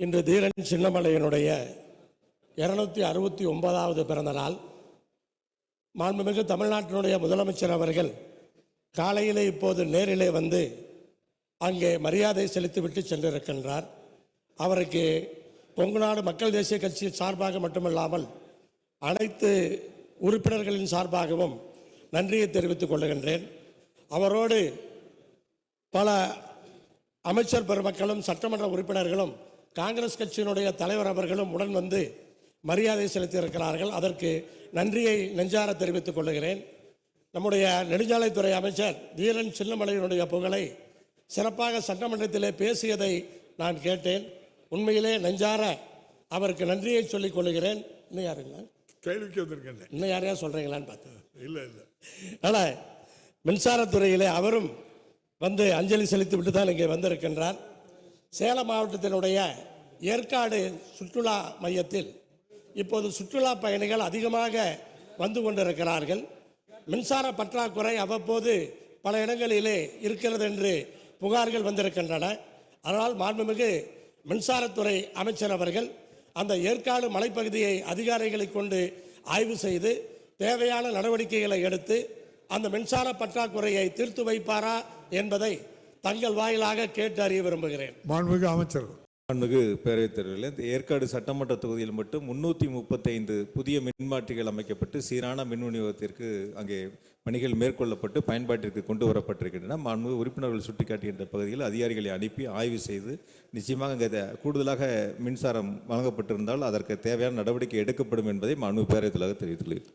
இன்று தீரன் சின்னமலையனுடைய இருநூத்தி அறுபத்தி ஒன்பதாவது பிறந்த நாள் மாண்புமிகு தமிழ்நாட்டினுடைய முதலமைச்சர் அவர்கள் காலையிலே இப்போது நேரிலே வந்து அங்கே மரியாதை செலுத்திவிட்டு சென்றிருக்கின்றார். அவருக்கு கொங்குநாடு மக்கள் தேசிய கட்சி சார்பாக மட்டுமல்லாமல் அனைத்து உறுப்பினர்களின் சார்பாகவும் நன்றியை தெரிவித்துக் கொள்கின்றேன். அவரோடு பல அமைச்சர் பெருமக்களும் சட்டமன்ற உறுப்பினர்களும் காங்கிரஸ் கட்சியினுடைய தலைவர் அவர்களும் உடன் வந்து மரியாதை செலுத்தியிருக்கிறார்கள். அதற்கு நன்றியை நெஞ்சார தெரிவித்துக் கொள்ளுகிறேன் நம்முடைய நெடுஞ்சாலைத்துறை அமைச்சர் தீரன் சின்னமலையினுடைய புகழை சிறப்பாக சட்டமன்றத்திலே பேசியதை நான் கேட்டேன். உண்மையிலே நெஞ்சார அவருக்கு நன்றியை சொல்லிக் கொள்ளுகிறேன் இன்னும் யாருங்களா கேள்விக்கு வந்திருக்கேன். இன்னும் யாரையா சொல்றீங்களான்னு பார்த்தேன். இல்ல இல்ல. ஆனால் மின்சாரத்துறையிலே அவரும் வந்து அஞ்சலி செலுத்தி விட்டு தான் இங்கே வந்திருக்கின்றார். சேலம் மாவட்டத்தினுடைய ஏற்காடு சுற்றுலா மையத்தில் இப்போது சுற்றுலா பயணிகள் அதிகமாக வந்து கொண்டிருக்கிறார்கள். மின்சார பற்றாக்குறை அவ்வப்போது பல இடங்களிலே இருக்கிறது என்று புகார்கள் வந்திருக்கின்றன. அதனால் மாண்புமிகு மின்சாரத்துறை அமைச்சர் அவர்கள் அந்த ஏற்காடு மலைப்பகுதியை அதிகாரிகளை கொண்டு ஆய்வு செய்து தேவையான நடவடிக்கைகளை எடுத்து அந்த மின்சார பற்றாக்குறையை தீர்த்து வைப்பாரா என்பதை தங்கள் வாயிலாக கேட்டு அறிய விரும்புகிறேன். மாண்புமிகு அமைச்சர். மாண்புமிகு பேரவைத் தலைவர்களே இந்த ஏற்காடு சட்டமன்ற தொகுதியில் மட்டும் முன்னூற்றி முப்பத்தைந்து புதிய மின்மாற்றிகள் அமைக்கப்பட்டு சீரான மின் விநியோகத்திற்கு அங்கே பணிகள் மேற்கொள்ளப்பட்டு பயன்பாட்டிற்கு கொண்டு வரப்பட்டிருக்கின்றன. மாண்புமிகு உறுப்பினர்கள் சுட்டிக்காட்டுகின்ற பகுதியில் அதிகாரிகளை அனுப்பி ஆய்வு செய்து நிச்சயமாக அங்கே கூடுதலாக மின்சாரம் வழங்கப்பட்டிருந்தால் அதற்கு தேவையான நடவடிக்கை எடுக்கப்படும் என்பதை மாண்புமிகு பேரவைத் தலைவர் தெரிவித்துள்ளேன்